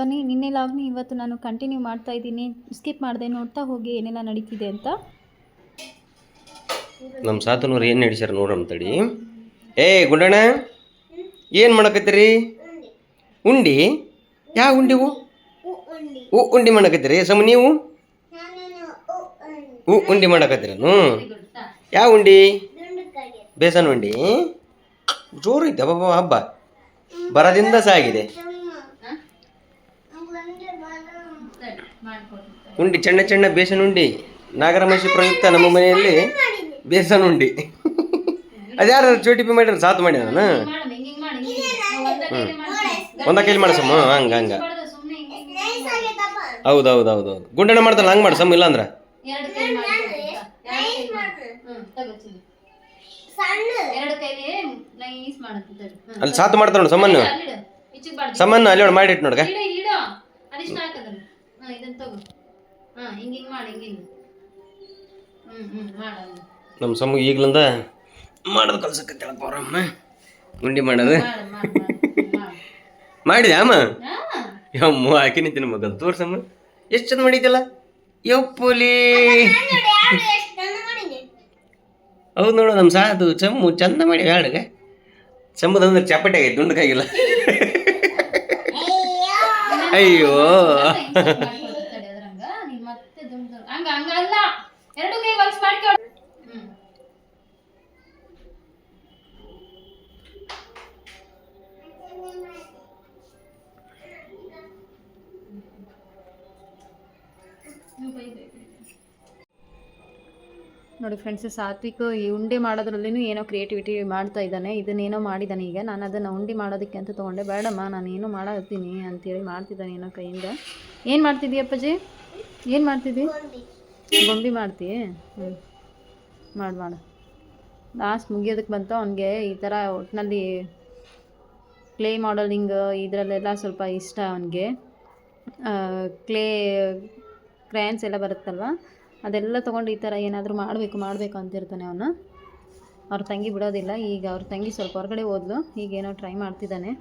ಬನ್ನಿ, ನಿನ್ನೆ ಲಾಗ್ನಿ, ಇವತ್ತು ನಾನು ಕಂಟಿನ್ಯೂ ಮಾಡ್ತಾ ಇದ್ದೀನಿ. ಸ್ಕಿಪ್ ಮಾಡಿದೆ, ನೋಡ್ತಾ ಹೋಗಿ ಏನೆಲ್ಲ ನಡೀತಿದೆ ಅಂತ. ನಮ್ಮ ಸಾತನೂರು ಏನು ನಡೆಸ್ಯಾರ ನೋಡೋಣ ತಡಿ. ಏ, ಗುಂಡಣ್ಣ, ಏನು ಮಾಡಕತ್ತೀರಿ? ಉಂಡಿ? ಯಾವ ಉಂಡಿವು ಹೂ? ಉಂಡಿ ಮಾಡಕತ್ತೀರಿ. ಸಮ ನೀವು? ಹೂ ಉಂಡಿ ಮಾಡಕತ್ತೀರನು ಯಾವ ಉಂಡಿ? ಬೇಸನ್ ಉಂಡಿ. ಜೋರು ಐತೆ ಬಾಬಾ ಹಬ್ಬ ಬರದಿಂದ ಸಾಗಿದೆ. ಉಂಡಿ ಚಣ್ಣ ಚಣ್ಣ ಬೇಸನ್ ಉಂಡಿ. ನಾಗರಮಶಿ ಪ್ರಯುಕ್ತ ನಮ್ಮ ಮನೆಯಲ್ಲಿ ಬೇಸನ್ ಉಂಡಿ. ಅದ್ಯಾರು ಚೋಟಿ ಪಿ ಮಾಡಿರ ಸಾತ್ ಮಾಡ್ಯಾರ ನಾನು ಒಂದ ಕೈಲಿ ಮಾಡಸಮ್ಮ ಹಂಗ ಹಂಗ. ಹೌದು ಹೌದು ಹೌದು ಹೌದು ಗುಂಡಣ್ಣ ಮಾಡ್ತಾನೆ ಹಂಗೆ ಮಾಡಸಮ್ಮ ಇಲ್ಲ ಅಂದ್ರೆ ಎರಡು ಕೈಲಿ ನೈಸ್ ಮಾಡುತ್ತೆ ಅಲ್ಲಿ ಸಾತ್ ಮಾಡ್ತಾರ ನೋಡಿ ಸಮ್ಮನ್ನು. ಸಮನ್ನು ಅಲ್ಲಿ ನೋಡಿ ಮಾಡಿಟ್ಟು ನೋಡ್ಗ ನಮ್ಮ ಸಮ್ಮಗೆ ಈಗ್ಲಿಂದ ಮಾಡೋದು ಕಲ್ಸಕ್ಕೆ ಅವ್ರಮ್ಮ ಉಂಡಿ ಮಾಡೋದು. ಮಾಡು ಮಾಡು ಮಾಡು ಮಾಡಿದೆ ಅಮ್ಮ? ಯಮ್ಮ ಹಾಕಿ ನಿಂತಿನ ಮಗಲ್ ತೋರ್ಸಮ್ಮ. ಎಷ್ಟು ಚಂದ ಮಾಡಿದ್ದಲ್ಲ ಯಪ್ಪುಲಿ. ಹೌದು ನೋಡು ನಮ್ಮ ಸಾದು ಚಮ್ಮು ಚಂದ ಮಾಡಿ ಹಾಡುಗ ಚಮ್ಮದಂದ್ರೆ ಚಪ್ಪಟೆ ಆಗೈತೆ ದುಂಡಕಾಗಿಲ್ಲ. ಅಯ್ಯೋ ತಡಿ ಅದ್ರಂಗ ನೀನ್ ಮತ್ತೆ ದುಂಡು ಹಂಗ ಎರಡು ಕೈ ನೋಡಿ ಫ್ರೆಂಡ್ಸ್ ಸಾತ್ವಿಕ್ ಈ ಉಂಡೆ ಮಾಡೋದ್ರಲ್ಲಿನೂ ಏನೋ ಕ್ರಿಯೇಟಿವಿಟಿ ಮಾಡ್ತಾ ಇದ್ದಾನೆ. ಇದನ್ನೇನೋ ಮಾಡಿದ್ದಾನೆ ಈಗ. ನಾನು ಅದನ್ನು ಉಂಡೆ ಮಾಡೋದಕ್ಕೆ ಅಂತ ತೊಗೊಂಡೆ. ಬೇಡಮ್ಮ, ನಾನು ಏನು ಮಾಡತ್ತೀನಿ ಅಂತೇಳಿ ಮಾಡ್ತಿದ್ದಾನೆ ಏನೋ ಕೈಯಿಂದ. ಏನು ಮಾಡ್ತಿದ್ದೀಯ ಅಪ್ಪಾಜಿ ಏನು ಮಾಡ್ತಿದ್ದಿ? ಗೊಂಬಿ ಮಾಡ್ತೀಯ ಹ್ಞೂ ಮಾಡು ಮಾಡು. ಲಾಸ್ಟ್ ಮುಗಿಯೋದಕ್ಕೆ ಬಂತು. ಅವನಿಗೆ ಈ ಥರ ಒಟ್ಟಿನಲ್ಲಿ ಕ್ಲೇ ಮಾಡಲಿಂಗ್ ಇದರಲ್ಲೆಲ್ಲ ಸ್ವಲ್ಪ ಇಷ್ಟ ಅವನಿಗೆ. ಕ್ಲೇ ಕ್ರ್ಯಾನ್ಸ್ ಎಲ್ಲ ಬರುತ್ತಲ್ವ? ಅದೆಲ್ಲ ತೊಗೊಂಡು ಈ ಥರ ಏನಾದರೂ ಮಾಡಬೇಕು ಮಾಡಬೇಕು ಅಂತಿರ್ತಾನೆ ಅವನು. ಅವ್ರ ತಂಗಿ ಬಿಡೋದಿಲ್ಲ. ಈಗ ಅವ್ರ ತಂಗಿ ಸ್ವಲ್ಪ ಹೊರಗಡೆ ಹೋದ್ಲು. ಈಗ ಏನೋ ಟ್ರೈ ಮಾಡ್ತಿದ್ದಾನೆ.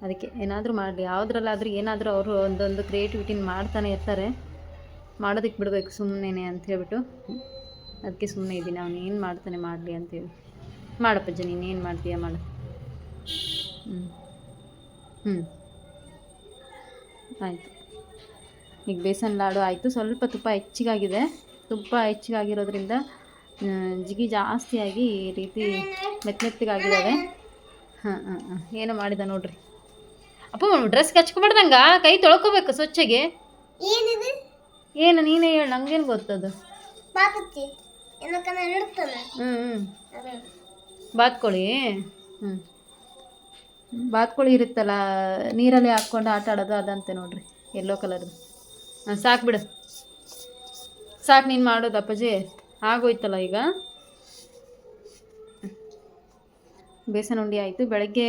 ಅದಕ್ಕೆ ಏನಾದರೂ ಮಾಡಲಿ. ಯಾವುದ್ರಲ್ಲಾದರೂ ಏನಾದರೂ ಅವರು ಒಂದೊಂದು ಕ್ರಿಯೇಟಿವಿಟಿನ ಮಾಡ್ತಾನೆ ಇರ್ತಾರೆ. ಮಾಡೋದಕ್ಕೆ ಬಿಡಬೇಕು ಸುಮ್ಮನೆ ಅಂತ ಹೇಳ್ಬಿಟ್ಟು. ಅದಕ್ಕೆ ಸುಮ್ಮನೆ ಇದ್ದೀನಿ. ಅವನು ಏನು ಮಾಡ್ತಾನೆ ಮಾಡಲಿ ಅಂತೇಳಿ. ಮಾಡಪ್ಪ ನೀನು ಏನು ಮಾಡ್ತೀಯ ಮಾಡು. ಹ್ಞೂ ಹ್ಞೂ ಆಯಿತು. ಈಗ ಬೇಸನ್ ಲಾಡು ಆಯಿತು. ಸ್ವಲ್ಪ ತುಪ್ಪ ಹೆಚ್ಚಿಗಾಗಿದೆ. ತುಪ್ಪ ಹೆಚ್ಚಿಗಾಗಿರೋದ್ರಿಂದ ಜಿಗಿ ಜಾಸ್ತಿಯಾಗಿ ಈ ರೀತಿ ಮೆತ್ತ ಮೆತ್ತಗಾಗಿದ್ದಾವೆ ಹಾಂ ಹಾಂ ಹಾಂ. ಏನೋ ಮಾಡಿದ ನೋಡ್ರಿ. ಅಪ್ಪ, ಡ್ರೆಸ್ ಕಚ್ಕೊಬಾರ್ದಂಗ? ಕೈ ತೊಳ್ಕೊಬೇಕು ಸ್ವಚ್ಛಗೆ. ಏನಿದೆ? ಏನು ನೀನೇ ಹೇಳು ನಂಗೇನು ಗೊತ್ತದು? ಬಾತ್ಕೊಳ್ಳಿ ಏನಕ್ಕನ ಇಡ್ತಾನೆ ಹ್ಞೂ ಹ್ಞೂ ಬಾತ್ಕೋಳಿ? ಹ್ಞೂ ಬಾತ್ಕೋಳಿ ಇರುತ್ತಲ್ಲ ನೀರಲ್ಲಿ ಹಾಕ್ಕೊಂಡು ಆಟ ಆಡೋದು ಅದಂತೆ ನೋಡ್ರಿ ಎಲ್ಲೋ ಕಲರ್ದು ಹಾಂ ಸಾಕು ಬಿಡು. ಸಾಕು ನೀನು ಮಾಡೋದು ಅಪ್ಪಾಜಿ. ಆಗೋಯ್ತಲ್ಲ ಈಗ? ಬೇಸನ್ ಉಂಡಿ ಆಯಿತು. ಬೆಳಗ್ಗೆ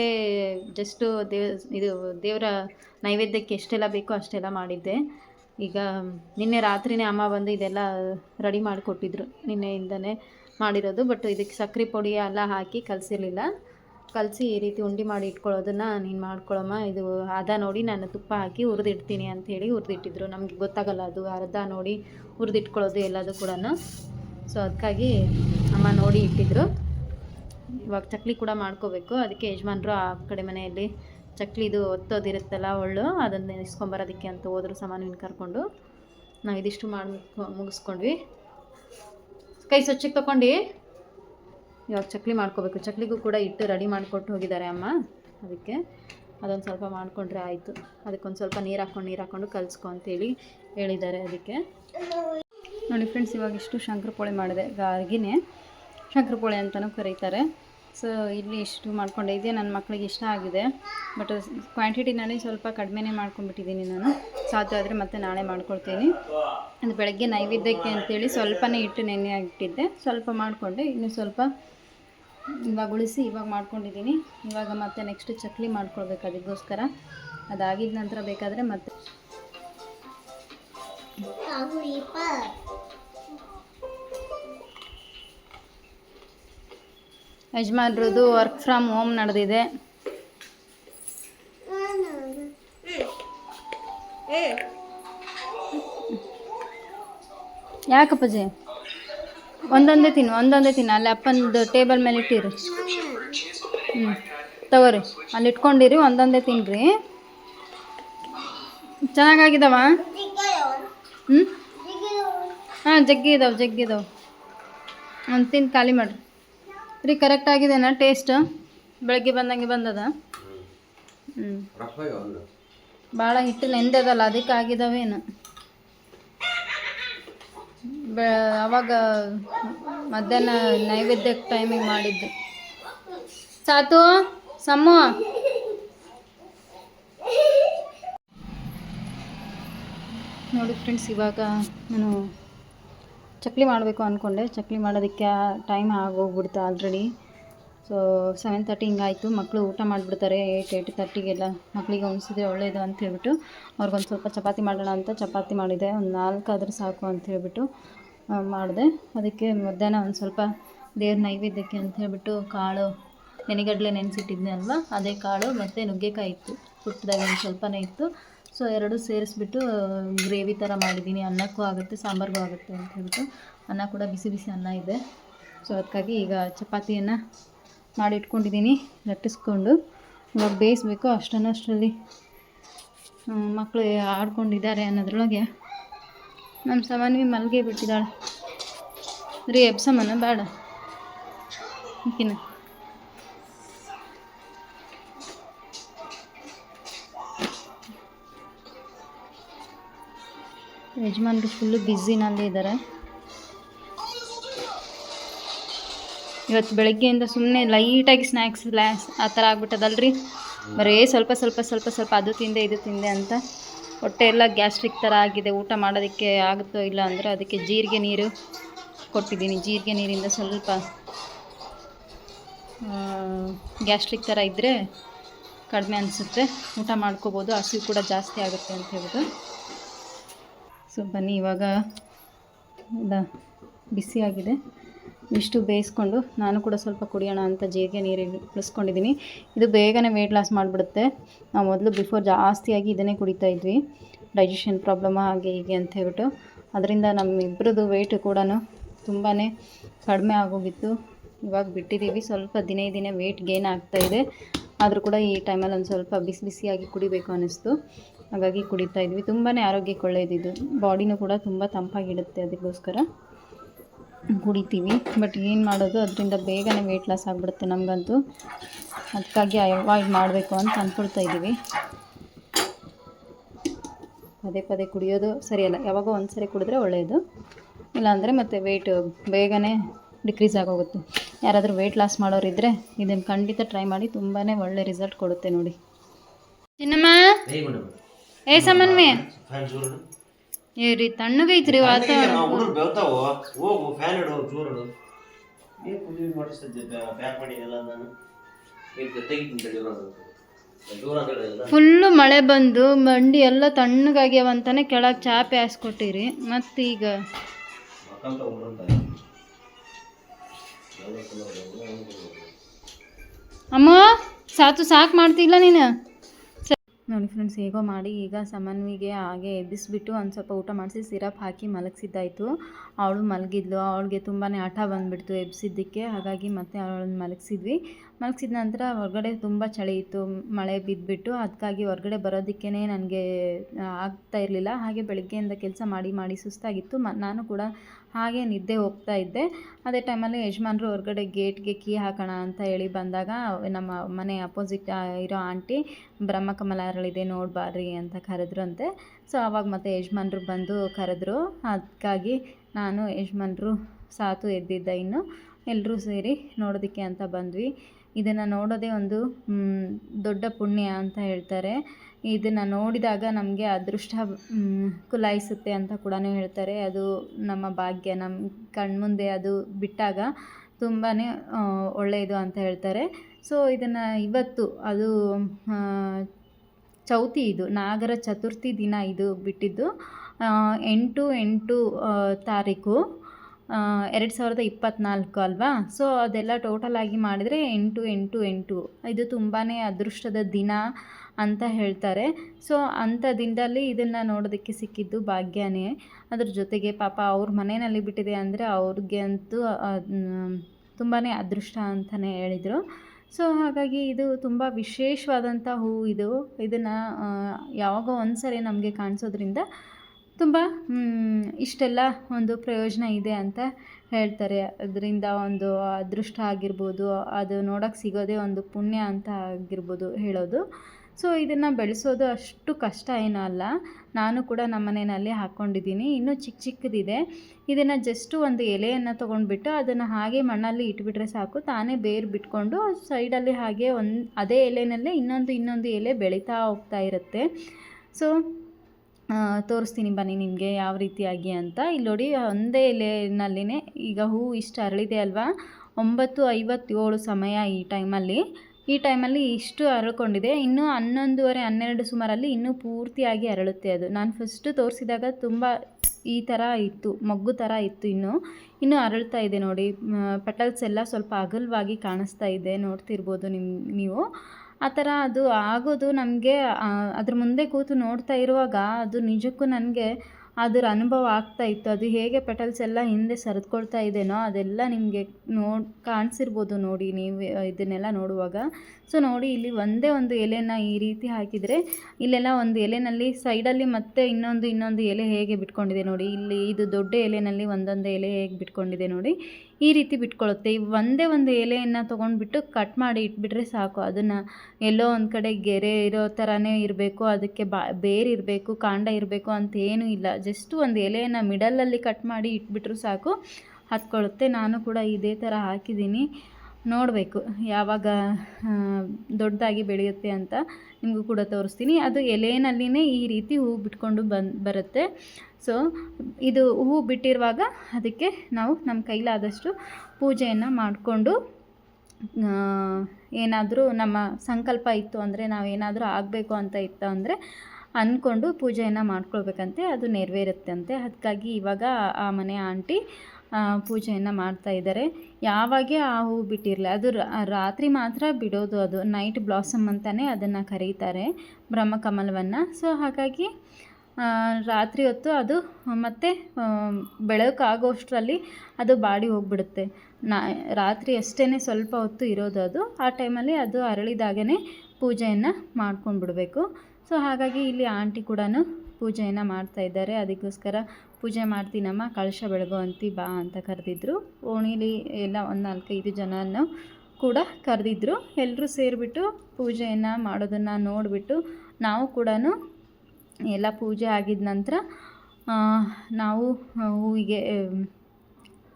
ಜಸ್ಟು ದೇವ ಇದು ದೇವರ ನೈವೇದ್ಯಕ್ಕೆ ಎಷ್ಟೆಲ್ಲ ಬೇಕೋ ಅಷ್ಟೆಲ್ಲ ಮಾಡಿದ್ದೆ. ಈಗ ನಿನ್ನೆ ರಾತ್ರಿನೇ ಅಮ್ಮ ಬಂದು ಇದೆಲ್ಲ ರೆಡಿ ಮಾಡಿಕೊಟ್ಟಿದ್ರು. ನಿನ್ನೆಯಿಂದನೇ ಮಾಡಿರೋದು ಬಟ್ ಇದಕ್ಕೆ ಸಕ್ಕರೆ ಪುಡಿ ಎಲ್ಲ ಹಾಕಿ ಕಲಸಿರಲಿಲ್ಲ. ಕಲಸಿ ಈ ರೀತಿ ಉಂಡೆ ಮಾಡಿ ಇಟ್ಕೊಳ್ಳೋದನ್ನು ನೀನು ಮಾಡ್ಕೊಳ್ಳಮ್ಮ ಇದು ಅದ ನೋಡಿ ನಾನು ತುಪ್ಪ ಹಾಕಿ ಹುರಿದಿಡ್ತೀನಿ ಅಂಥೇಳಿ ಹುರಿದಿಟ್ಟಿದ್ರು. ನಮಗೆ ಗೊತ್ತಾಗಲ್ಲ ಅದು ಅರ್ಧ ನೋಡಿ ಹುರಿದಿಟ್ಕೊಳ್ಳೋದು ಎಲ್ಲದು ಕೂಡ ಸೊ ಅದಕ್ಕಾಗಿ ಅಮ್ಮ ನೋಡಿ ಇಟ್ಟಿದ್ರು. ಇವಾಗ ಚಕ್ಲಿ ಕೂಡ ಮಾಡ್ಕೋಬೇಕು. ಅದಕ್ಕೆ ಯಜಮಾನ್ರು ಆ ಕಡೆ ಮನೆಯಲ್ಲಿ ಚಕ್ಲಿದು ಒತ್ತೋದಿರುತ್ತಲ್ಲ ಒಳ್ಳು ಅದನ್ನು ಇಸ್ಕೊಂಬರೋದಕ್ಕೆ ಅಂತ ಹೋದ್ರು ಸಾಮಾನು ಕರ್ಕೊಂಡು. ನಾವು ಇದಿಷ್ಟು ಮಾಡಿ ಮುಗಿಸ್ಕೊಂಡ್ವಿ. ಕೈ ಸ್ವಚ್ಛಕ್ಕೆ ತಗೊಂಡು ಇವಾಗ ಚಕ್ಲಿ ಮಾಡ್ಕೋಬೇಕು. ಚಕ್ಲಿಗೂ ಕೂಡ ಇಟ್ಟು ರೆಡಿ ಮಾಡಿಕೊಟ್ಟು ಹೋಗಿದ್ದಾರೆ ಅಮ್ಮ, ಅದಕ್ಕೆ. ಅದೊಂದು ಸ್ವಲ್ಪ ಮಾಡಿಕೊಂಡ್ರೆ ಆಯಿತು. ಅದಕ್ಕೊಂದು ಸ್ವಲ್ಪ ನೀರು ಹಾಕ್ಕೊಂಡು ನೀರು ಹಾಕ್ಕೊಂಡು ಕಲಿಸ್ಕೊ ಅಂತೇಳಿ ಹೇಳಿದ್ದಾರೆ ಅದಕ್ಕೆ. ನೋಡಿ ಫ್ರೆಂಡ್ಸ್ ಇವಾಗ ಇಷ್ಟು ಶಂಕರಪೋಳೆ ಮಾಡಿದೆ. ಗಾರ್ಗಿನೇ ಶಂಕರಪೋಳೆ ಅಂತಲೂ ಕರೀತಾರೆ. ಸೊ, ಇಲ್ಲಿ ಇಷ್ಟು ಇದೆ ನನ್ನ ಮಕ್ಕಳಿಗೆ ಇಷ್ಟ ಆಗಿದೆ. ಬಟ್ ಕ್ವಾಂಟಿಟಿನಲ್ಲಿ ಸ್ವಲ್ಪ ಕಡಿಮೆನೇ ಮಾಡ್ಕೊಂಡ್ಬಿಟ್ಟಿದ್ದೀನಿ ನಾನು. ಸಾಧ್ಯ ಆದರೆ ಮತ್ತೆ ನಾಳೆ ಮಾಡ್ಕೊಳ್ತೀನಿ. ಅದು ಬೆಳಗ್ಗೆ ನೈವೇದ್ಯಕ್ಕೆ ಅಂತೇಳಿ ಸ್ವಲ್ಪನೇ ಇಟ್ಟು ನೆನೆ ಆಗಿಟ್ಟಿದ್ದೆ ಸ್ವಲ್ಪ ಮಾಡಿಕೊಂಡೆ. ಇನ್ನು ಸ್ವಲ್ಪ ಇವಾಗ ಉಳಿಸಿ ಇವಾಗ ಮಾಡ್ಕೊಂಡಿದ್ದೀನಿ. ಇವಾಗ ಮತ್ತೆ ನೆಕ್ಸ್ಟ್ ಚಕ್ಲಿ ಮಾಡ್ಕೊಳ್ಬೇಕು ಅದಕ್ಕೋಸ್ಕರ. ಅದಾಗಿದ ನಂತರ ಬೇಕಾದರೆ ಮತ್ತೆ ಯಜಮಾನ್ರದ್ದು ವರ್ಕ್ ಫ್ರಮ್ ಹೋಮ್ ನಡೆದಿದೆ. ಯಾಕಪ್ಪ ಯಾಕಪ್ಪಾಜಿ? ಒಂದೊಂದೇ ತಿನ್ನು ಒಂದೊಂದೇ ತಿನ್ನು. ಅಲ್ಲಿ ಅಪ್ಪನದು ಟೇಬಲ್ ಮೇಲೆ ಇಟ್ಟಿರಿ. ಹ್ಞೂ ತಗೋರಿ. ಅಲ್ಲಿ ಇಟ್ಕೊಂಡಿರಿ ಒಂದೊಂದೇ ತಿನ್ನಿರಿ ಚೆನ್ನಾಗಾಗಿದ್ದಾವ ಹ್ಞೂ ಹಾಂ ಜಗ್ಗಿ ಇದಾವೆ ಜಗ್ಗಿ ಇದಾವೆ. ಒಂದು ತಿಂದು ಖಾಲಿ ಮಾಡಿರಿ. ರೀ ಕರೆಕ್ಟ್ ಆಗಿದೆನಾ ಟೇಸ್ಟ್ ಬೆಳಗ್ಗೆ ಬಂದಂಗೆ ಬಂದದ? ಹ್ಞೂ ಭಾಳ ಹಿಟ್ಟು ನೆಂದದಲ್ಲ ಅದಕ್ಕೆ ಆಗಿದಾವೇನು? ಅವಾಗ ಮಧ್ಯಾಹ್ನ ನೈವೇದ್ಯಕ್ಕೆ ಟೈಮಿಗೆ ಮಾಡಿದ್ದು. ಸಾತು ಸಮ ನೋಡಿ ಫ್ರೆಂಡ್ಸ್ ಇವಾಗ ನಾನು ಚಕ್ಲಿ ಮಾಡಬೇಕು ಅಂದ್ಕೊಂಡೆ ಚಕ್ಲಿ ಮಾಡೋದಕ್ಕೆ ಟೈಮ್ ಆಗೋಗ್ಬಿಡ್ತು ಆಲ್ರೆಡಿ ಸೊ ಸೆವೆನ್ ತರ್ಟಿ ಹಿಂಗಾಯಿತು. ಮಕ್ಕಳು ಊಟ ಮಾಡಿಬಿಡ್ತಾರೆ. ಏಯ್ಟ್ ಏಯ್ಟ್ ತರ್ಟಿಗೆಲ್ಲ ಮಕ್ಕಳಿಗೆ ಉಣಿಸಿದ್ರೆ ಒಳ್ಳೆಯದು ಅಂತ ಹೇಳ್ಬಿಟ್ಟು ಅವ್ರಿಗೊಂದು ಸ್ವಲ್ಪ ಚಪಾತಿ ಮಾಡೋಣ ಅಂತ ಚಪಾತಿ ಮಾಡಿದೆ. ಒಂದು ನಾಲ್ಕು ಆದರೂ ಸಾಕು ಅಂತ ಹೇಳ್ಬಿಟ್ಟು ಮಾಡಿದೆ. ಅದಕ್ಕೆ ಮಧ್ಯಾಹ್ನ ಒಂದು ಸ್ವಲ್ಪ ದೇವ್ರ ನೈವೇದ್ಯಕ್ಕೆ ಅಂತ ಹೇಳ್ಬಿಟ್ಟು ಕಾಳು ನೆನೆಗಡಲೆ ನೆನೆಸಿಟ್ಟಿದ್ದೆ ಅಲ್ವಾ ಅದೇ ಕಾಳು ಮತ್ತು ನುಗ್ಗೆಕಾಯಿ ಇತ್ತು. ಪುಟ್ಟದಾಗ ಒಂದು ಸ್ವಲ್ಪನೇ ಇತ್ತು. ಸೊ ಎರಡು ಸೇರಿಸ್ಬಿಟ್ಟು ಗ್ರೇವಿ ಥರ ಮಾಡಿದ್ದೀನಿ. ಅನ್ನಕ್ಕೂ ಆಗುತ್ತೆ, ಸಾಂಬಾರ್ಗೂ ಆಗುತ್ತೆ ಅಂತ ಹೇಳ್ಬಿಟ್ಟು ಅನ್ನ ಕೂಡ ಬಿಸಿ ಬಿಸಿ ಅನ್ನ ಇದೆ. ಸೊ ಅದಕ್ಕಾಗಿ ಈಗ ಚಪಾತಿಯನ್ನು ಮಾಡಿಟ್ಕೊಂಡಿದ್ದೀನಿ, ಲಟ್ಟಿಸ್ಕೊಂಡು. ಇವಾಗ ಬೇಯಿಸ್ಬೇಕು ಅಷ್ಟರಲ್ಲಿ ಮಕ್ಕಳು ಆಡ್ಕೊಂಡಿದ್ದಾರೆ ಅನ್ನೋದ್ರೊಳಗೆ. ನಮ್ಮ ಸಾಮಾನ್ವಿ ಮಲ್ಗೆ ಬಿಟ್ಟಿದ್ದಾಳೆ ರೀ, ಎಬ್ಸಮ್ಮನ? ಬೇಡ. ಓಕೆನಾ ಯಜಮಾನ್ರು ಫುಲ್ಲು ಬ್ಯುಸಿನಲ್ಲಿ ಇದ್ದಾರೆ ಇವತ್ತು ಬೆಳಗ್ಗೆಯಿಂದ ಸುಮ್ಮನೆ ಲೈಟಾಗಿ ಸ್ನ್ಯಾಕ್ಸ್ ಲ್ಯಾಸ್ ಆ ಥರ ಆಗ್ಬಿಟ್ಟದಲ್ರಿ? ಬರೀ ಸ್ವಲ್ಪ ಸ್ವಲ್ಪ ಸ್ವಲ್ಪ ಸ್ವಲ್ಪ ಅದು ತಿಂದೆ, ಇದು ತಿಂದೆ ಅಂತ. ಹೊಟ್ಟೆ ಎಲ್ಲ ಗ್ಯಾಸ್ಟ್ರಿಕ್ ಥರ ಆಗಿದೆ. ಊಟ ಮಾಡೋದಕ್ಕೆ ಆಗುತ್ತೋ ಇಲ್ಲ ಅಂದರೆ ಅದಕ್ಕೆ ಜೀರಿಗೆ ನೀರು ಕೊಟ್ಟಿದ್ದೀನಿ. ಜೀರಿಗೆ ನೀರಿಂದ ಸ್ವಲ್ಪ ಗ್ಯಾಸ್ಟ್ರಿಕ್ ಥರ ಇದ್ದರೆ ಕಡಿಮೆ ಅನಿಸುತ್ತೆ. ಊಟ ಮಾಡ್ಕೋಬೋದು. ಹಸಿವು ಕೂಡ ಜಾಸ್ತಿ ಆಗುತ್ತೆ ಅಂತ ಹೇಳ್ಬಿಟ್ಟು. ಸೊ ಬನ್ನಿ, ಇವಾಗ ಬಿಸಿಯಾಗಿದೆ ಇಷ್ಟು ಬೇಯಿಸ್ಕೊಂಡು ನಾನು ಕೂಡ ಸ್ವಲ್ಪ ಕುಡಿಯೋಣ ಅಂತ ಜೀರಿಗೆ ನೀರು ಉಳಿಸ್ಕೊಂಡಿದ್ದೀನಿ. ಇದು ಬೇಗನೆ ವೆಯ್ಟ್ ಲಾಸ್ ಮಾಡಿಬಿಡುತ್ತೆ. ನಾವು ಮೊದಲು ಬಿಫೋರ್ ಜಾಸ್ತಿಯಾಗಿ ಇದನ್ನೇ ಕುಡಿತಾ ಇದ್ವಿ. ಡೈಜೆಷನ್ ಪ್ರಾಬ್ಲಮ್ ಹಾಗೆ ಹೀಗೆ ಅಂತ ಹೇಳ್ಬಿಟ್ಟು. ಅದರಿಂದ ನಮ್ಮಿಬ್ಬರದು ವೆಯ್ಟ್ ಕೂಡ ತುಂಬಾ ಕಡಿಮೆ ಆಗೋಗಿತ್ತು. ಇವಾಗ ಬಿಟ್ಟಿದ್ದೀವಿ. ಸ್ವಲ್ಪ ದಿನೇ ದಿನೇ ವೆಯ್ಟ್ ಗೇನ್ ಆಗ್ತಾಯಿದೆ ಆದರೂ ಕೂಡ ಈ ಟೈಮಲ್ಲಿ ಒಂದು ಸ್ವಲ್ಪ ಬಿಸಿ ಬಿಸಿಯಾಗಿ ಕುಡಿಬೇಕು ಅನ್ನಿಸ್ತು. ಹಾಗಾಗಿ ಕುಡಿತಾ ಇದ್ವಿ. ತುಂಬಾ ಆರೋಗ್ಯಕ್ಕೆ ಒಳ್ಳೆಯದಿದ್ದು ಬಾಡಿನೂ ಕೂಡ ತುಂಬ ತಂಪಾಗಿಡುತ್ತೆ ಅದಕ್ಕೋಸ್ಕರ ಕುಡಿತೀವಿ. ಬಟ್ ಏನು ಮಾಡೋದು? ಅದರಿಂದ ಬೇಗನೆ ವೆಯ್ಟ್ ಲಾಸ್ ಆಗಿಬಿಡುತ್ತೆ ನಮಗಂತೂ. ಅದಕ್ಕಾಗಿ ಅವಾಯ್ಡ್ ಮಾಡಬೇಕು ಅಂತ ಅಂದ್ಕೊಳ್ತಾ ಇದ್ದೀವಿ. ಪದೇ ಪದೇ ಕುಡಿಯೋದು ಸರಿಯಲ್ಲ. ಯಾವಾಗೋ ಒಂದು ಸರಿ ಕುಡಿದ್ರೆ ಒಳ್ಳೆಯದು ಇಲ್ಲಾಂದರೆ ಮತ್ತೆ ವೆಯ್ಟ್ ಬೇಗನೆ ಡಿಕ್ರೀಸ್ ಆಗೋಗುತ್ತೆ. ಯಾರಾದರೂ ವೆಯ್ಟ್ ಲಾಸ್ ಮಾಡೋರಿದ್ದರೆ ಇದನ್ನು ಖಂಡಿತ ಟ್ರೈ ಮಾಡಿ ತುಂಬಾ ಒಳ್ಳೆ ರಿಸಲ್ಟ್ ಕೊಡುತ್ತೆ ನೋಡಿ. ಚಿನ್ನಮ್ಮ? ಏ ಸಮನ್ವಿ ಏ ರೀ ತಣ್ಣಗೈತ್ರಿ ವಾತಾವರಣ. ಫುಲ್ಲು ಮಳೆ ಬಂದು ಮಂಡಿ ಎಲ್ಲ ತಣ್ಣಗಾಗ್ಯಾವ ಅಂತಾನೆ ಕೆಳಗೆ ಚಾಪೆ ಹಾಸ್ಕೊಟ್ಟಿರಿ. ಮತ್ತೀಗ ಅಮ್ಮ ಸಾತು ಸಾಕು ಮಾಡ್ತಿಲ್ಲ ನೀನು. ನೋಡಿ ಫ್ರೆಂಡ್ಸ್ ಹೇಗೋ ಮಾಡಿ ಈಗ ಸಮನ್ವಿಗೆ ಹಾಗೆ ಎಬ್ಬಿಸ್ಬಿಟ್ಟು ಒಂದು ಸ್ವಲ್ಪ ಊಟ ಮಾಡಿಸಿ ಸಿರಪ್ ಹಾಕಿ ಮಲಗಿಸಿದ್ದಾಯಿತು. ಅವಳು ಮಲಗಿದ್ಲು. ಅವಳಿಗೆ ತುಂಬಾ ಆಟ ಬಂದುಬಿಡ್ತು ಎಬ್ಸಿದ್ದಕ್ಕೆ ಹಾಗಾಗಿ ಮತ್ತೆ ಅವಳನ್ನ ಮಲಗಿಸಿದ್ವಿ. ಮಲಗಿಸಿದ ನಂತರ ಹೊರಗಡೆ ತುಂಬ ಚಳಿ ಇತ್ತು. ಮಳೆ ಬಿದ್ದುಬಿಟ್ಟು ಅದಕ್ಕಾಗಿ ಹೊರಗಡೆ ಬರೋದಕ್ಕೇ ನನಗೆ ಆಗ್ತಾ ಇರಲಿಲ್ಲ. ಹಾಗೆ ಬೆಳಗ್ಗೆಯಿಂದ ಕೆಲಸ ಮಾಡಿ ಮಾಡಿ ಸುಸ್ತಾಗಿತ್ತು. ನಾನು ಕೂಡ ಹಾಗೆ ನಿದ್ದೆ ಹೋಗ್ತಾ ಇದ್ದೆ. ಅದೇ ಟೈಮಲ್ಲಿ ಯಜಮಾನ್ರು ಹೊರಗಡೆ ಗೇಟ್ಗೆ ಕೀ ಹಾಕೋಣ ಅಂತ ಹೇಳಿ ಬಂದಾಗ, ನಮ್ಮ ಮನೆ ಅಪೋಸಿಟ್ ಇರೋ ಆಂಟಿ ಬ್ರಹ್ಮಕಮಲ ಅರಳಿದೆ ನೋಡಬಾರ್ರಿ ಅಂತ ಕರೆದ್ರಂತೆ. ಸೊ ಆವಾಗ ಮತ್ತೆ ಯಜಮಾನ್ರು ಬಂದು ಕರೆದ್ರು. ಅದಕ್ಕಾಗಿ ನಾನು ಯಜಮಾನ್ರು ಸಾತು ಎದ್ದಿದ್ದ ಇನ್ನು. ಎಲ್ಲರೂ ಸೇರಿ ನೋಡೋದಕ್ಕೆ ಅಂತ ಬಂದ್ವಿ. ಇದನ್ನು ನೋಡೋದೇ ಒಂದು ದೊಡ್ಡ ಪುಣ್ಯ ಅಂತ ಹೇಳ್ತಾರೆ. ಇದನ್ನು ನೋಡಿದಾಗ ನಮಗೆ ಅದೃಷ್ಟ ಕುಲಾಯಿಸುತ್ತೆ ಅಂತ ಕೂಡ ಹೇಳ್ತಾರೆ. ಅದು ನಮ್ಮ ಭಾಗ್ಯ ನಮ್ಮ ಕಣ್ಮುಂದೆ ಅದು ಬಿಟ್ಟಾಗ ತುಂಬಾ ಒಳ್ಳೆಯದು ಅಂತ ಹೇಳ್ತಾರೆ. ಸೊ ಇದನ್ನು ಇವತ್ತು ಅದು ಚೌತಿ ಇದು, ನಾಗರ ಚತುರ್ಥಿ ದಿನ ಇದು ಬಿಟ್ಟಿದ್ದು ಎಂಟು ಎಂಟು ತಾರೀಕು. ಎರಡು ಸಾವಿರದ ಇಪ್ಪತ್ತ್ನಾಲ್ಕು ಅಲ್ವಾ? ಸೊ ಅದೆಲ್ಲ ಟೋಟಲ್ ಆಗಿ ಮಾಡಿದರೆ ಎಂಟು ಎಂಟು ಎಂಟು. ಇದು ತುಂಬಾ ಅದೃಷ್ಟದ ದಿನ ಅಂತ ಹೇಳ್ತಾರೆ. ಸೊ ಅಂಥ ದಿನದಲ್ಲಿ ಇದನ್ನು ನೋಡೋದಕ್ಕೆ ಸಿಕ್ಕಿದ್ದು ಭಾಗ್ಯನೇ. ಅದ್ರ ಜೊತೆಗೆ ಪಾಪ ಅವ್ರ ಮನೆಯಲ್ಲಿ ಬಿಟ್ಟಿದೆ ಅಂದರೆ ಅವ್ರಿಗೆ ಅಂತೂ ತುಂಬಾ ಅದೃಷ್ಟ ಅಂತಲೇ ಹೇಳಿದರು. ಸೊ ಹಾಗಾಗಿ ಇದು ತುಂಬ ವಿಶೇಷವಾದಂಥ ಹೂವು ಇದು. ಇದನ್ನು ಯಾವಾಗೋ ಒಂದು ಸರಿ ನಮಗೆ ಕಾಣಿಸೋದ್ರಿಂದ ತುಂಬ ಇಷ್ಟೆಲ್ಲ ಒಂದು ಪ್ರಯೋಜನ ಇದೆ ಅಂತ ಹೇಳ್ತಾರೆ. ಅದರಿಂದ ಒಂದು ಅದೃಷ್ಟ ಆಗಿರ್ಬೋದು, ಅದು ನೋಡೋಕ್ಕೆ ಸಿಗೋದೇ ಒಂದು ಪುಣ್ಯ ಅಂತ ಆಗಿರ್ಬೋದು ಹೇಳೋದು. ಸೊ, ಇದನ್ನು ಬೆಳೆಸೋದು ಅಷ್ಟು ಕಷ್ಟ ಏನೂ ಅಲ್ಲ. ನಾನು ಕೂಡ ನಮ್ಮ ಮನೆಯಲ್ಲಿ ಹಾಕ್ಕೊಂಡಿದ್ದೀನಿ ಇನ್ನೂ ಚಿಕ್ಕ ಚಿಕ್ಕದಿದೆ. ಇದನ್ನು ಜಸ್ಟು ಒಂದು ಎಲೆಯನ್ನು ತೊಗೊಂಡ್ಬಿಟ್ಟು ಅದನ್ನು ಹಾಗೆ ಮಣ್ಣಲ್ಲಿ ಇಟ್ಬಿಟ್ರೆ ಸಾಕು. ತಾನೇ ಬೇರು ಬಿಟ್ಕೊಂಡು ಸೈಡಲ್ಲಿ ಹಾಗೆ ಒಂದು, ಅದೇ ಎಲೆಯಲ್ಲೇ ಇನ್ನೊಂದು ಇನ್ನೊಂದು ಎಲೆ ಬೆಳೀತಾ ಹೋಗ್ತಾ ಇರುತ್ತೆ. ಸೊ ತೋರಿಸ್ತೀನಿ ಬನ್ನಿ ನಿಮಗೆ ಯಾವ ರೀತಿಯಾಗಿ ಅಂತ. ಇಲ್ಲಿ ನೋಡಿ, ಒಂದೇ ಎಲೆನಲ್ಲಿನೇ ಈಗ ಹೂ ಇಷ್ಟು ಅರಳಿದೆ ಅಲ್ವಾ? ಒಂಬತ್ತು ಐವತ್ತೇಳು ಸಮಯ ಈ ಟೈಮಲ್ಲಿ ಈ ಟೈಮಲ್ಲಿ ಇಷ್ಟು ಅರಳ್ಕೊಂಡಿದೆ. ಇನ್ನೂ ಹನ್ನೊಂದುವರೆ, ಹನ್ನೆರಡು ಸುಮಾರಲ್ಲಿ ಇನ್ನೂ ಪೂರ್ತಿಯಾಗಿ ಅರಳುತ್ತೆ ಅದು. ನಾನು ಫಸ್ಟು ತೋರಿಸಿದಾಗ ತುಂಬ ಈ ಥರ ಇತ್ತು, ಮೊಗ್ಗು ಥರ ಇತ್ತು ಇನ್ನು. ಇನ್ನೂ ಅರಳ್ತಾ ಇದೆ ನೋಡಿ. ಪೆಟಲ್ಸ್ ಎಲ್ಲ ಸ್ವಲ್ಪ ಅಗಲವಾಗಿ ಕಾಣಿಸ್ತಾ ಇದೆ. ನೋಡ್ತಿರ್ಬೋದು ನಿಮ್ಮ ನೀವು. ಆ ಥರ ಅದು ಆಗೋದು ನಮಗೆ ಅದ್ರ ಮುಂದೆ ಕೂತು ನೋಡ್ತಾ ಇರುವಾಗ ಅದು ನಿಜಕ್ಕೂ ನನಗೆ ಅದರ ಅನುಭವ ಆಗ್ತಾ ಇತ್ತು. ಅದು ಹೇಗೆ ಪೆಟಲ್ಸ್ ಎಲ್ಲ ಹಿಂದೆ ಸರಿದುಕೊಳ್ತಾ ಇದೆನೋ ಅದೆಲ್ಲ ನಿಮಗೆ ನೋಡಿ, ಕಾಣಿಸಿರ್ಬೋದು ನೋಡಿ ನೀವು ಇದನ್ನೆಲ್ಲ ನೋಡುವಾಗ. ಸೊ ನೋಡಿ, ಇಲ್ಲಿ ಒಂದೇ ಒಂದು ಎಲೆನ ಈ ರೀತಿ ಹಾಕಿದರೆ, ಇಲ್ಲೆಲ್ಲ ಒಂದು ಎಲೆನಲ್ಲಿ ಸೈಡಲ್ಲಿ ಮತ್ತೆ ಇನ್ನೊಂದು ಇನ್ನೊಂದು ಎಲೆ ಹೇಗೆ ಬಿಟ್ಕೊಂಡಿದೆ ನೋಡಿ. ಇಲ್ಲಿ ಇದು ದೊಡ್ಡ ಎಲೆನಲ್ಲಿ ಒಂದೊಂದು ಎಲೆ ಹೇಗೆ ಬಿಟ್ಕೊಂಡಿದೆ ನೋಡಿ. ಈ ರೀತಿ ಬಿಟ್ಕೊಳ್ಳುತ್ತೆ ಒಂದೇ ಒಂದು ಎಲೆಯನ್ನು ತೊಗೊಂಡ್ಬಿಟ್ಟು ಕಟ್ ಮಾಡಿ ಇಟ್ಬಿಟ್ರೆ ಸಾಕು. ಅದನ್ನು ಎಲ್ಲೋ ಒಂದು ಕಡೆ ಗೆರೆ ಇರೋ ಥರನೇ ಇರಬೇಕು. ಅದಕ್ಕೆ ಬಾ ಇರಬೇಕು ಕಾಂಡ ಇರಬೇಕು ಅಂತ ಏನೂ ಇಲ್ಲ. ಜಸ್ಟ್ ಒಂದು ಎಲೆಯನ್ನು ಮಿಡಲಲ್ಲಿ ಕಟ್ ಮಾಡಿ ಇಟ್ಬಿಟ್ರು ಸಾಕು. ಹತ್ಕೊಳ್ಳುತ್ತೆ. ನಾನು ಕೂಡ ಇದೇ ಥರ ಹಾಕಿದ್ದೀನಿ. ನೋಡಬೇಕು ಯಾವಾಗ ದೊಡ್ಡದಾಗಿ ಬೆಳೆಯುತ್ತೆ ಅಂತ ನಿಮಗೂ ಕೂಡ ತೋರಿಸ್ತೀನಿ. ಅದು ಎಲೆಯಲ್ಲಿನೇ ಈ ರೀತಿ ಹೂ ಬಿಟ್ಕೊಂಡು ಬಂದು ಬರುತ್ತೆ. ಸೊ ಇದು ಹೂ ಬಿಟ್ಟಿರುವಾಗ ಅದಕ್ಕೆ ನಾವು ನಮ್ಮ ಕೈಲಾದಷ್ಟು ಪೂಜೆಯನ್ನು ಮಾಡಿಕೊಂಡು ಏನಾದರೂ ನಮ್ಮ ಸಂಕಲ್ಪ ಇತ್ತು ಅಂದರೆ ನಾವು ಏನಾದರೂ ಆಗಬೇಕು ಅಂತ ಇತ್ತು ಅಂದರೆ ಅಂದ್ಕೊಂಡು ಪೂಜೆಯನ್ನು ಮಾಡ್ಕೊಳ್ಬೇಕಂತೆ, ಅದು ನೆರವೇರುತ್ತಂತೆ. ಅದಕ್ಕಾಗಿ ಇವಾಗ ಆ ಮನೆ ಆಂಟಿ ಪೂಜೆಯನ್ನು ಮಾಡ್ತಾ ಇದ್ದಾರೆ. ಯಾವಾಗೆ ಆ ಹೂ ಬಿಟ್ಟಿರಲಿ, ಅದು ರಾತ್ರಿ ಮಾತ್ರ ಬಿಡೋದು ಅದು. ನೈಟ್ ಬ್ಲಾಸಮ್ ಅಂತಲೇ ಅದನ್ನು ಕರೀತಾರೆ ಬ್ರಹ್ಮಕಮಲವನ್ನು. ಸೊ ಹಾಗಾಗಿ ರಾತ್ರಿ ಹೊತ್ತು ಅದು ಮತ್ತೆ ಬೆಳಕಾಗೋಷ್ಟರಲ್ಲಿ ಅದು ಬಾಡಿ ಹೋಗ್ಬಿಡುತ್ತೆ. ನಾ, ರಾತ್ರಿ ಅಷ್ಟೇ ಸ್ವಲ್ಪ ಹೊತ್ತು ಇರೋದು ಅದು. ಆ ಟೈಮಲ್ಲಿ ಅದು ಅರಳಿದಾಗೇ ಪೂಜೆಯನ್ನು ಮಾಡ್ಕೊಂಡು ಬಿಡಬೇಕು ಸೊ ಹಾಗಾಗಿ ಇಲ್ಲಿ ಆಂಟಿ ಕೂಡ ಪೂಜೆಯನ್ನು ಮಾಡ್ತಾ ಇದ್ದಾರೆ. ಅದಕ್ಕೋಸ್ಕರ ಪೂಜೆ ಮಾಡ್ತೀನಮ್ಮ ಕಳಶ ಬೆಳಗು ಅಂತಿ ಬಾ ಅಂತ ಕರೆದಿದ್ರು. ಓಣಿಲಿ ಎಲ್ಲ ಒಂದು ನಾಲ್ಕೈದು ಜನನೂ ಕೂಡ ಕರೆದಿದ್ರು. ಎಲ್ಲರೂ ಸೇರಿಬಿಟ್ಟು ಪೂಜೆಯನ್ನು ಮಾಡೋದನ್ನು ನೋಡಿಬಿಟ್ಟು ನಾವು ಕೂಡ ಎಲ್ಲ ಪೂಜೆ ಆಗಿದ ನಂತರ ನಾವು ಹೂವಿಗೆ,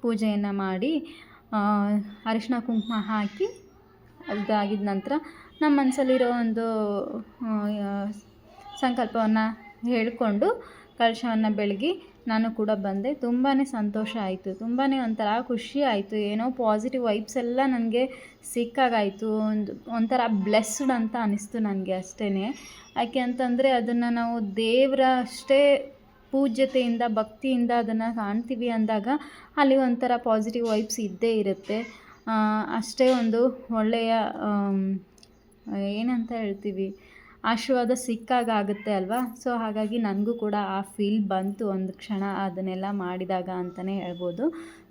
ಪೂಜೆಯನ್ನು ಮಾಡಿ ಅರಿಶಿನ ಕುಂಕುಮ ಹಾಕಿ ಅದಾಗಿದ ನಂತರ ನಮ್ಮ ಮನಸ್ಸಲ್ಲಿರೋ ಒಂದು ಸಂಕಲ್ಪವನ್ನು ಹೇಳಿಕೊಂಡು ಕಳಶವನ್ನು ಬೆಳಗಿ ನಾನು ಕೂಡ ಬಂದೆ. ತುಂಬಾ ಸಂತೋಷ ಆಯಿತು. ತುಂಬಾ ಒಂಥರ ಖುಷಿ ಆಯಿತು. ಏನೋ ಪಾಸಿಟಿವ್ ವೈಬ್ಸ್ ಎಲ್ಲ ನನಗೆ ಸಿಕ್ಕಾಗಾಯಿತು. ಒಂದು, ಒಂಥರ ಬ್ಲೆಸ್ಡ್ ಅಂತ ಅನ್ನಿಸ್ತು ನನಗೆ ಅಷ್ಟೇ ಯಾಕೆ ಅಂತಂದರೆ ಅದನ್ನು ನಾವು ದೇವರ ಅಷ್ಟೇ ಪೂಜ್ಯತೆಯಿಂದ, ಭಕ್ತಿಯಿಂದ ಅದನ್ನು ಕಾಣ್ತೀವಿ ಅಂದಾಗ ಅಲ್ಲಿ ಒಂಥರ ಪಾಸಿಟಿವ್ ವೈಬ್ಸ್ ಇದ್ದೇ ಇರುತ್ತೆ. ಅಷ್ಟೇ ಒಂದು ಒಳ್ಳೆಯ ಏನಂತ ಹೇಳ್ತೀವಿ? ಆಶೀರ್ವಾದ ಸಿಕ್ಕಾಗ ಆಗುತ್ತೆ ಅಲ್ವಾ? ಸೊ ಹಾಗಾಗಿ ನನಗೂ ಕೂಡ ಆ ಫೀಲ್ ಬಂತು ಒಂದು ಕ್ಷಣ, ಅದನ್ನೆಲ್ಲ ಮಾಡಿದಾಗ ಅಂತಲೇ ಹೇಳ್ಬೋದು.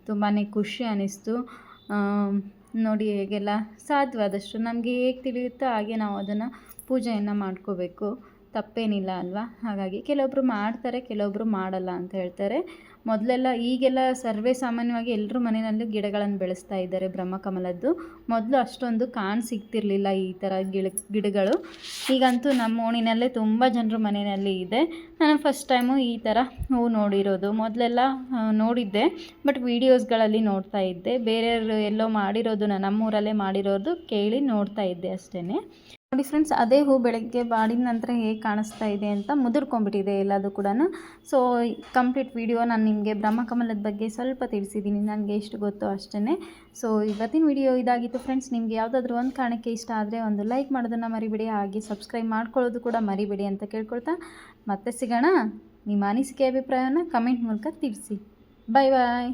ತುಂಬಾ ಖುಷಿ ಅನ್ನಿಸ್ತು ನೋಡಿ ಹೇಗೆಲ್ಲ ಸಾಧ್ಯವಾದಷ್ಟು ನಮಗೆ ಹೇಗೆ ತಿಳಿಯುತ್ತೋ ಹಾಗೆ ನಾವು ಅದನ್ನು ಪೂಜೆಯನ್ನು ಮಾಡ್ಕೋಬೇಕು. ತಪ್ಪೇನಿಲ್ಲ ಅಲ್ವಾ? ಹಾಗಾಗಿ ಕೆಲವೊಬ್ಬರು ಮಾಡ್ತಾರೆ ಕೆಲವೊಬ್ಬರು ಮಾಡಲ್ಲ ಅಂತ ಹೇಳ್ತಾರೆ. ಮೊದಲೆಲ್ಲ ಈಗೆಲ್ಲ ಸರ್ವೇ ಸಾಮಾನ್ಯವಾಗಿ ಎಲ್ಲರೂ ಮನೆಯಲ್ಲೂ ಗಿಡಗಳನ್ನು ಬೆಳೆಸ್ತಾ ಇದ್ದಾರೆ ಬ್ರಹ್ಮಕಮಲದ್ದು ಮೊದಲು ಅಷ್ಟೊಂದು ಕಾಣ್ ಸಿಗ್ತಿರ್ಲಿಲ್ಲ ಈ ಥರ ಗಿಡ, ಗಿಡಗಳು. ಈಗಂತೂ ನಮ್ಮ ಓಣಿನಲ್ಲೇ ತುಂಬ ಜನರು ಮನೆಯಲ್ಲಿ ಇದೆ. ನಾನು ಫಸ್ಟ್ ಟೈಮು ಈ ಥರ ಹೂವು ನೋಡಿರೋದು. ಮೊದಲೆಲ್ಲ ನೋಡಿದ್ದೆ, ಬಟ್ ವೀಡಿಯೋಸ್ಗಳಲ್ಲಿ ನೋಡ್ತಾ ಇದ್ದೆ. ಬೇರೆಯವರು ಎಲ್ಲೋ ಮಾಡಿರೋದು ನಮ್ಮೂರಲ್ಲೇ ಮಾಡಿರೋದು ಕೇಳಿ ನೋಡ್ತಾ ಇದ್ದೆ ಅಷ್ಟೇ ನೋಡಿ ಫ್ರೆಂಡ್ಸ್ ಅದೇ ಹೂ ಬೆಳಗ್ಗೆ ಬಾಡಿದ ನಂತರ ಹೇಗೆ ಕಾಣಿಸ್ತಾ ಇದೆ ಅಂತ ಮುದುರ್ಕೊಂಡ್ಬಿಟ್ಟಿದೆ ಎಲ್ಲದು ಕೂಡ ಸೊ ಕಂಪ್ಲೀಟ್ ವಿಡಿಯೋ ನಾನು ನಿಮಗೆ ಬ್ರಹ್ಮಕಮಲದ ಬಗ್ಗೆ ಸ್ವಲ್ಪ ತಿಳಿಸಿದ್ದೀನಿ ನನಗೆ ಎಷ್ಟು ಗೊತ್ತೋ ಅಷ್ಟೇ ಸೊ ಇವತ್ತಿನ ವಿಡಿಯೋ ಇದಾಗಿತ್ತು ಫ್ರೆಂಡ್ಸ್ ನಿಮಗೆ ಯಾವುದಾದ್ರೂ ಒಂದು ಕಾರಣಕ್ಕೆ ಇಷ್ಟ ಆದರೆ ಒಂದು ಲೈಕ್ ಮಾಡೋದನ್ನು ಮರಿಬೇಡಿ, ಹಾಗೆ ಸಬ್ಸ್ಕ್ರೈಬ್ ಮಾಡ್ಕೊಳ್ಳೋದು ಕೂಡ ಮರಿಬೇಡಿ ಅಂತ ಕೇಳ್ಕೊಳ್ತಾ. ಮತ್ತೆ ಸಿಗೋಣ, ನಿಮ್ಮ ಅನಿಸಿಕೆ ಅಭಿಪ್ರಾಯವನ್ನು ಕಮೆಂಟ್ ಮೂಲಕ ತಿಳಿಸಿ. ಬಾಯ್ ಬಾಯ್